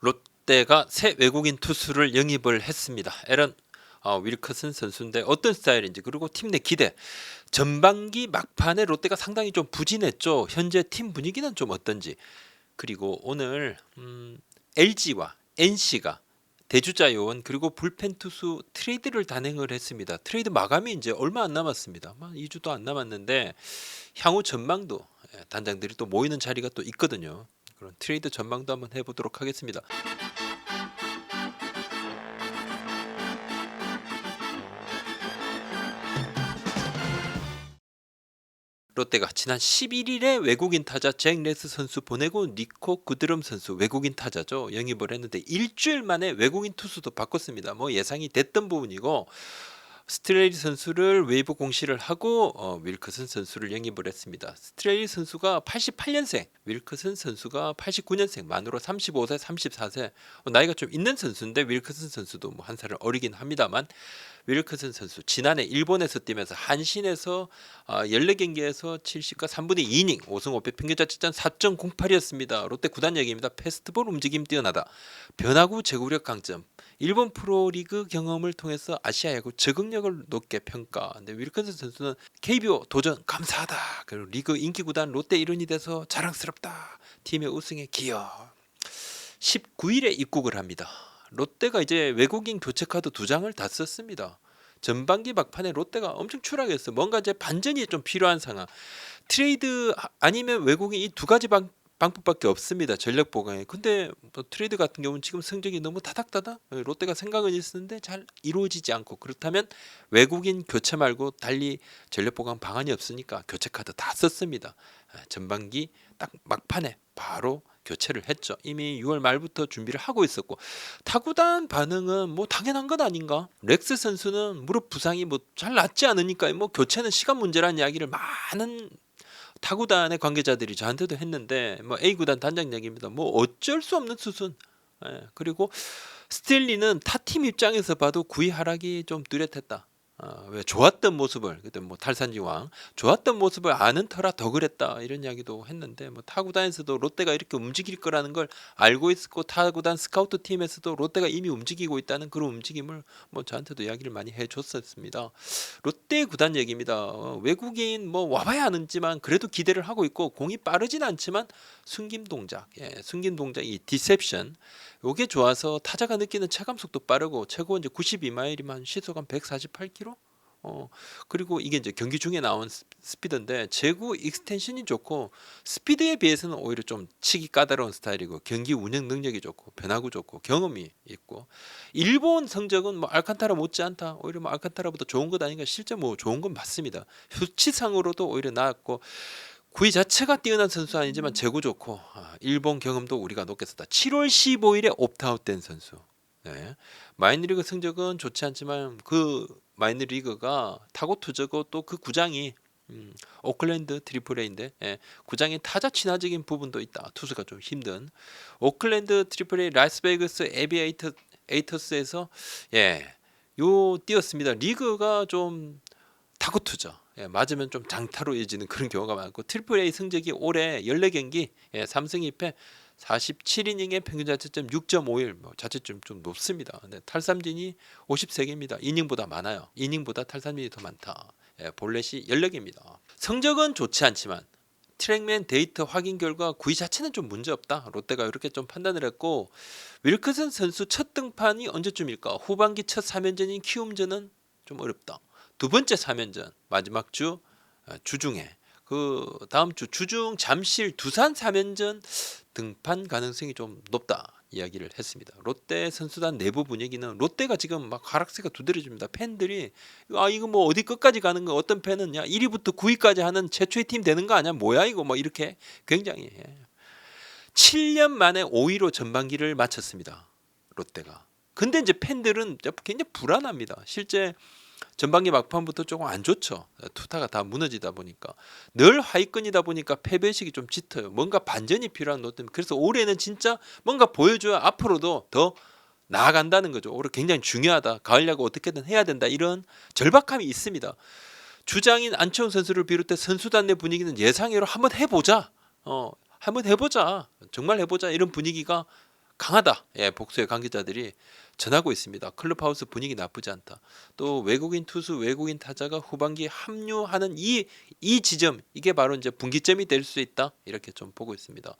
롯데가 새 외국인 투수를 영입을 했습니다. 에런 어, 윌커슨 선수인데 어떤 스타일인지 그리고 팀 내 기대 전반기 막판에 롯데가 상당히 좀 부진했죠. 현재 팀 분위기는 좀 어떤지 그리고 오늘 음, LG와 NC가 대주자 요원 그리고 불펜 투수 트레이드를 단행을 했습니다. 트레이드 마감이 이제 얼마 안 남았습니다. 한 2주도 안 남았는데 향후 전망도 예, 단장들이 또 모이는 자리가 또 있거든요. 그런 트레이드 전망도 한번 해보도록 하겠습니다. 롯데가 지난 11일에 외국인 타자 잭 레스 선수 보내고 니코 구드럼 선수 외국인 타자죠 영입을 했는데 일주일 만에 외국인 투수도 바꿨습니다. 뭐 예상이 됐던 부분이고 스트레일 선수를 웨이브 공시를 하고 어, 윌크슨 선수를 영입을 했습니다. 스트레일 선수가 88년생, 윌크슨 선수가 89년생, 만으로 35세, 34세 어, 나이가 좀 있는 선수인데 윌크슨 선수도 뭐 한 살을 어리긴 합니다만 윌크슨 선수 지난해 일본에서 뛰면서 한신에서 아, 14경기에서 70과 3분의 2이닝 5승 5패 평균 자책점 4.08이었습니다. 롯데 구단 얘기입니다. 패스트볼 움직임 뛰어나다. 변화구 제구력 강점. 일본 프로리그 경험을 통해서 아시아 야구 적응력을 높게 평가. 근데 윌슨슨 선수는 KBO 도전 감사하다. 그리고 리그 인기 구단 롯데 일원이 돼서 자랑스럽다. 팀의 우승에 기여. 19일에 입국을 합니다. 롯데가 이제 외국인 교체 카드 두 장을 다 썼습니다. 전반기 막판에 롯데가 엄청 추락했어. 뭔가 이제 반전이 좀 필요한 상황. 트레이드 아니면 외국인 이 두 가지 방, 방법밖에 없습니다. 전력 보강에. 근데 뭐 트레이드 같은 경우는 지금 성적이 너무 타닥타닥. 롯데가 생각은 있었는데 잘 이루어지지 않고 그렇다면 외국인 교체 말고 달리 전력 보강 방안이 없으니까 교체 카드 다 썼습니다. 아, 전반기 딱 막판에 바로 교체를 했죠. 이미 6월 말부터 준비를 하고 있었고 타구단 반응은 뭐 당연한 것 아닌가? 렉스 선수는 무릎 부상이 뭐 잘 낫지 않으니까 뭐 교체는 시간 문제라는 이야기를 많은 타구단의 관계자들이 저한테도 했는데 뭐 A 구단 단장 얘기입니다. 뭐 어쩔 수 없는 수순. 예, 그리고 스틸리는 타 팀 입장에서 봐도 구위 하락이 좀 뚜렷했다. 어, 왜 좋았던 모습을 그때 뭐 탈산지왕 좋았던 모습을 아는 터라 더 그랬다 이런 이야기도 했는데 뭐 타구단에서도 롯데가 이렇게 움직일 거라는 걸 알고 있었고 타구단 스카우트 팀에서도 롯데가 이미 움직이고 있다는 그런 움직임을 뭐 저한테도 이야기를 많이 해줬었습니다. 롯데 구단 얘기입니다. 어, 외국인 뭐 와봐야 아는지만 그래도 기대를 하고 있고 공이 빠르진 않지만 숨김 동작, 예, 숨김 동작 이 디셉션 요게 좋아서 타자가 느끼는 체감 속도 빠르고 최고 이제 92마일이면 시속 한 148km. 어 그리고 이게 이제 경기 중에 나온 스- 스피드인데 제구 익스텐션이 좋고 스피드에 비해서는 오히려 좀 치기 까다로운 스타일이고 경기 운영 능력이 좋고 변화구 좋고 경험이 있고 일본 성적은 뭐 알칸타라 못지않다. 오히려 뭐 알칸타라보다 좋은 것 아닌가. 실제 뭐 좋은 건 맞습니다. 수치상으로도 오히려 나았고 구위 자체가 뛰어난 선수 아니지만 제구 좋고 아, 일본 경험도 우리가 높게 썼다. 7월 15일에 옵트아웃된 선수. 네. 마이너리그 성적은 좋지 않지만 그 마이너리그가 타고 투저고 또 그 구장이 음, 오클랜드 트리플레이인데 예, 구장의 타자 친화적인 부분도 있다. 투수가 좀 힘든 오클랜드 트리플레이 라스베이거스 에비에이터 에이터스에서 예, 요 뛰었습니다. 리그가 좀 타고 투저. 예, 맞으면 좀 장타로 이어지는 그런 경우가 많고 트리플 A 성적이 올해 14경기 예, 3승 2패 47이닝의 평균 자책점 6.51, 뭐 자책점 좀 높습니다. 근데 탈삼진이 53개입니다. 이닝보다 많아요. 이닝보다 탈삼진이 더 많다. 예, 볼넷이 14개입니다. 성적은 좋지 않지만 트랙맨 데이터 확인 결과 구위 자체는 좀 문제 없다. 롯데가 이렇게 좀 판단을 했고 윌크슨 선수 첫 등판이 언제쯤일까? 후반기 첫 3연전인 키움전은 좀 어렵다. 두 번째 3연전 마지막 주 어, 주중에 그 다음 주 주중 잠실 두산 3연전 등판 가능성이 좀 높다 이야기를 했습니다. 롯데 선수단 내부 분위기는 롯데가 지금 막 하락세가 두드려집니다. 팬들이 아 이거 뭐 어디 끝까지 가는 거 어떤 팬은 야 1위부터 9위까지 하는 최초의 팀 되는 거 아니야? 뭐야 이거 뭐 이렇게 굉장히 예. 7년 만에 5위로 전반기를 마쳤습니다. 롯데가. 근데 이제 팬들은 굉장히 불안합니다. 실제 전반기 막판부터 조금 안 좋죠. 투타가 다 무너지다 보니까 늘 하위권이다 보니까 패배식이 좀 짙어요. 뭔가 반전이 필요한 롯데. 그래서 올해는 진짜 뭔가 보여줘야 앞으로도 더 나아간다는 거죠. 올해 굉장히 중요하다. 가을 야구 어떻게든 해야 된다. 이런 절박함이 있습니다. 주장인 안치홍 선수를 비롯해 선수단 내 분위기는 예상외로 한번 해보자. 어, 한번 해보자. 정말 해보자. 이런 분위기가 강하다. 예, 복수의 관계자들이 전하고 있습니다. 클럽하우스 분위기 나쁘지 않다. 또 외국인 투수, 외국인 타자가 후반기에 합류하는 이 이 지점 이게 바로 이제 분기점이 될 수 있다. 이렇게 좀 보고 있습니다.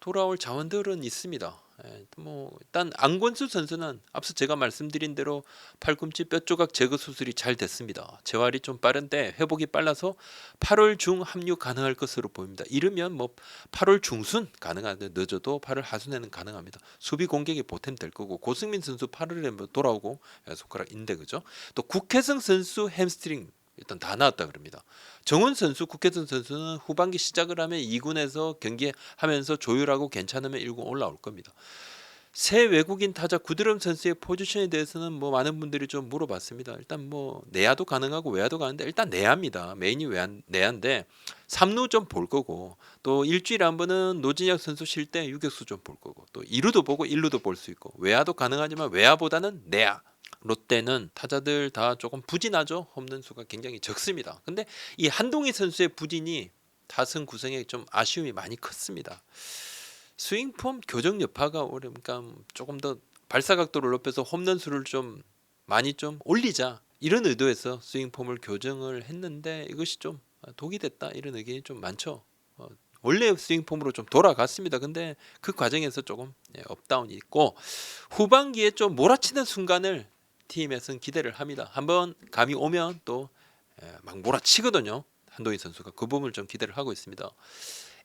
돌아올 자원들은 있습니다. 예, 뭐 일단 안권수 선수는 앞서 제가 말씀드린 대로 팔꿈치 뼈 조각 제거 수술이 잘 됐습니다. 재활이 좀 빠른데 회복이 빨라서 8월 중 합류 가능할 것으로 보입니다. 이르면 뭐 8월 중순 가능한데 늦어도 8월 하순에는 가능합니다. 수비 공격이 보탬 될 거고 고승민 선수 8월에 뭐 돌아오고 예, 손가락 인대 그죠? 또 국혜성 선수 햄스트링 일단 다 나왔다 그럽니다. 정훈 선수, 국혜선 선수는 후반기 시작을 하면 2군에서 경기하면서 조율하고 괜찮으면 1군 올라올 겁니다. 새 외국인 타자 구드럼 선수의 포지션에 대해서는 뭐 많은 분들이 좀 물어봤습니다. 일단 뭐 내야도 가능하고 외야도 가는데 일단 내야입니다. 메인이 외야, 내야인데 3루 좀 볼 거고 또 일주일에 한 번은 노진혁 선수 쉴 때 유격수 좀 볼 거고 또 2루도 보고 1루도 볼 수 있고 외야도 가능하지만 외야보다는 내야 롯데는 타자들 다 조금 부진하죠. 홈런 수가 굉장히 적습니다. 근데 이 한동희 선수의 부진이 타승 구성에 좀 아쉬움이 많이 컸습니다. 스윙폼 교정 여파가 오르니까 조금 더 발사 각도를 높여서 홈런 수를 좀 많이 좀 올리자 이런 의도에서 스윙폼을 교정을 했는데 이것이 좀 독이 됐다 이런 의견이 좀 많죠. 어, 원래 스윙폼으로 좀 돌아갔습니다. 근데 그 과정에서 조금 예, 업다운이 있고 후반기에 좀 몰아치는 순간을 팀에서는 기대를 합니다. 한번 감이 오면 또 막 몰아치거든요. 한동희 선수가 그 부분을 좀 기대를 하고 있습니다.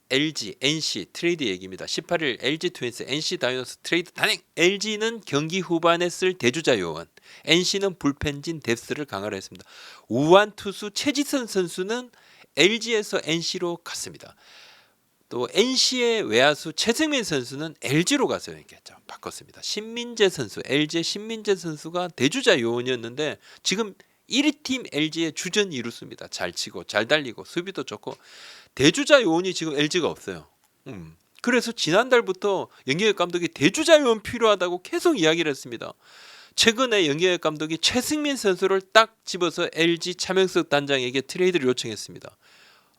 LG, NC 트레이드 얘기입니다. 18일 LG 트윈스, NC 다이노스 트레이드 단행. LG는 경기 후반에 쓸 대주자 요원, NC는 불펜진 뎁스를 강화를 했습니다. 우완 투수 최지선 선수는 LG에서 NC로 갔습니다. 또 NC의 외야수 최승민 선수는 LG로 가서 이렇게 좀 바꿨습니다. 신민재 선수, LG의 신민재 선수가 대주자 요원이었는데 지금 1위 팀 LG의 주전 이루수입니다. 잘 치고 잘 달리고 수비도 좋고 대주자 요원이 지금 LG가 없어요. 음. 그래서 지난달부터 연기혁 감독이 대주자 요원 필요하다고 계속 이야기를 했습니다. 최근에 연기혁 감독이 최승민 선수를 딱 집어서 LG 차명석 단장에게 트레이드를 요청했습니다.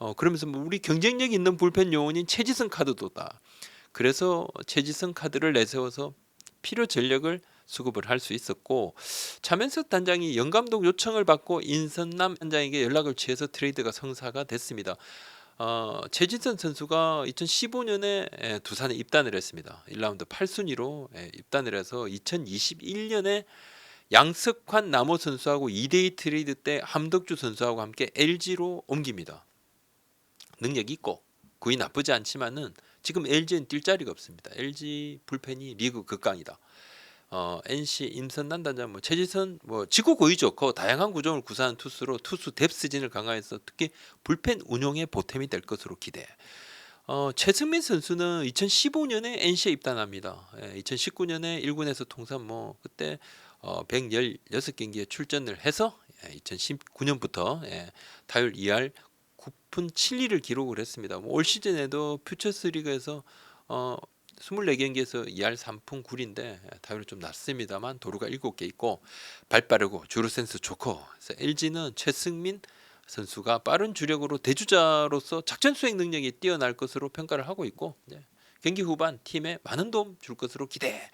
어, 그러면서 뭐 우리 경쟁력 있는 불펜 요원인 최지성 카드도다. 그래서 최지성 카드를 내세워서 필요 전력을 수급을 할 수 있었고 차면석 단장이 영감독 요청을 받고 인선남 단장에게 연락을 취해서 트레이드가 성사가 됐습니다. 어, 최진선 선수가 2015년에 두산에 입단을 했습니다. 1라운드 8순위로 입단을 해서 2021년에 양석환 남호 선수하고 2대2 트레이드 때 함덕주 선수하고 함께 LG로 옮깁니다. 능력이 있고 구이 나쁘지 않지만은 지금 LG는 뛸 자리가 없습니다. LG 불펜이 리그 극강이다. 어, NC 임선 난 단장 뭐 최지선 뭐 지구 고의 좋고 다양한 구종을 구사하는 투수로 투수 뎁스진을 강화해서 특히 불펜 운용에 보탬이 될 것으로 기대. 어, 최승민 선수는 2015년에 NC에 입단합니다. 예, 2019년에 1군에서 통산 뭐 그때 어, 116경기에 출전을 해서 예, 2019년부터 예, 타율 2할 9푼 7리를 기록을 했습니다. 뭐 올 시즌에도 퓨처스 리그에서 어 24경기에서 2할 3푼 9리인데 타율이 좀 낮습니다만 도루가 7개 있고 발 빠르고 주루 센스 좋고 그래서 LG는 최승민 선수가 빠른 주력으로 대주자로서 작전 수행 능력이 뛰어날 것으로 평가를 하고 있고 네. 경기 후반 팀에 많은 도움 줄 것으로 기대.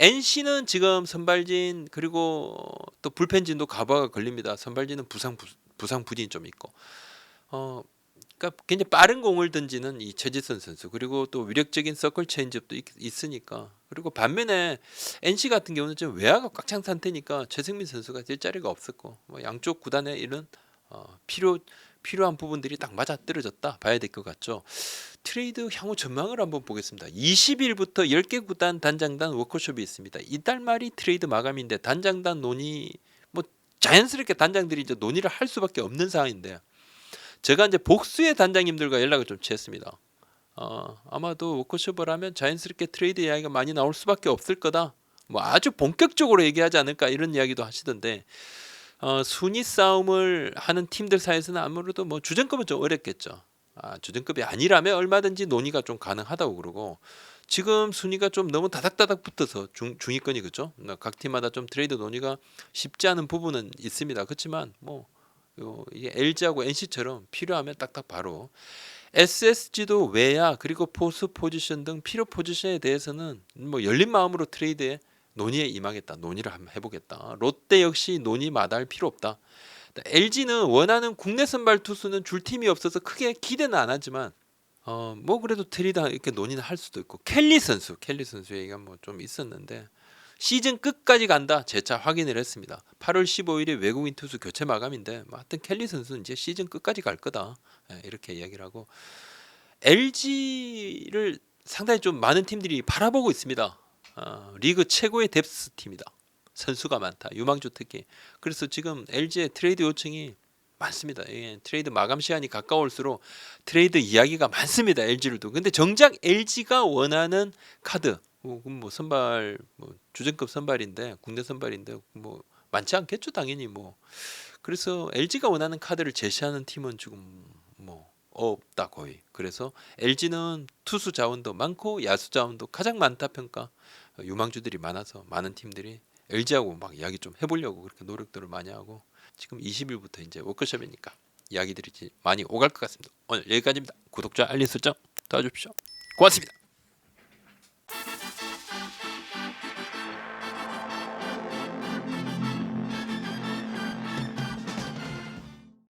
NC는 지금 선발진 그리고 또 불펜진도 가바가 걸립니다. 선발진은 부상 부, 부상 부진이 좀 있고 어 그러니까 굉장히 빠른 공을 던지는 이 최지선 선수 그리고 또 위력적인 서클 체인지업도 있, 으니까 그리고 반면에 NC 같은 경우는 좀 외야가 꽉 찬 상태니까 최승민 선수가 뛸 자리가 없었고 뭐 양쪽 구단의 이런 어, 필요 필요한 부분들이 딱 맞아 떨어졌다 봐야 될 것 같죠. 트레이드 향후 전망을 한번 보겠습니다. 20일부터 10개 구단 단장단 워크숍이 있습니다. 이달 말이 트레이드 마감인데 단장단 논의 뭐 자연스럽게 단장들이 이제 논의를 할 수밖에 없는 상황인데 제가 이제 복수의 단장님들과 연락을 좀 취했습니다. 어, 아마도 워크숍을 하면 자연스럽게 트레이드 이야기가 많이 나올 수밖에 없을 거다. 뭐 아주 본격적으로 얘기하지 않을까 이런 이야기도 하시던데 어, 순위 싸움을 하는 팀들 사이에서는 아무래도 뭐 주전급은 좀 어렵겠죠. 아, 주전급이 아니라면 얼마든지 논의가 좀 가능하다고 그러고 지금 순위가 좀 너무 다닥다닥 붙어서 중, 중위권이 그죠? 각 팀마다 좀 트레이드 논의가 쉽지 않은 부분은 있습니다. 그렇지만 뭐 요, 이게 LG하고 NC처럼 필요하면 딱딱 바로 SSG도 외야 그리고 포스 포지션 등 필요 포지션에 대해서는 뭐 열린 마음으로 트레이드에 논의에 임하겠다. 논의를 한번 해보겠다. 롯데 역시 논의 마다할 필요 없다. LG는 원하는 국내 선발 투수는 줄 팀이 없어서 크게 기대는 안 하지만 어 뭐 그래도 트레이드 이렇게 논의는 할 수도 있고 켈리 선수 켈리 선수 얘기가 뭐 좀 있었는데 시즌 끝까지 간다 재차 확인을 했습니다. 8월 15일에 외국인 투수 교체 마감인데 뭐 하여튼 켈리 선수는 이제 시즌 끝까지 갈 거다 예, 이렇게 이야기를 하고 LG를 상당히 좀 많은 팀들이 바라보고 있습니다. 어, 리그 최고의 뎁스 팀이다. 선수가 많다. 유망주 특히. 그래서 지금 LG의 트레이드 요청이 많습니다. 예, 트레이드 마감 시간이 가까울수록 트레이드 이야기가 많습니다. LG를도. 근데 정작 LG가 원하는 카드, 뭐, 선발, 뭐 주전급 선발인데 국내 선발인데 뭐 많지 않겠죠, 당연히 뭐. 그래서 LG가 원하는 카드를 제시하는 팀은 지금 뭐 없다 거의. 그래서 LG는 투수 자원도 많고 야수 자원도 가장 많다 평가. 어, 유망주들이 많아서 많은 팀들이 LG하고 막 이야기 좀 해보려고 그렇게 노력들을 많이 하고 지금 20일부터 이제 워크숍이니까 이야기들이 많이 오갈 것 같습니다. 오늘 여기까지입니다. 구독자 알림 설정 도와주십시오. 고맙습니다.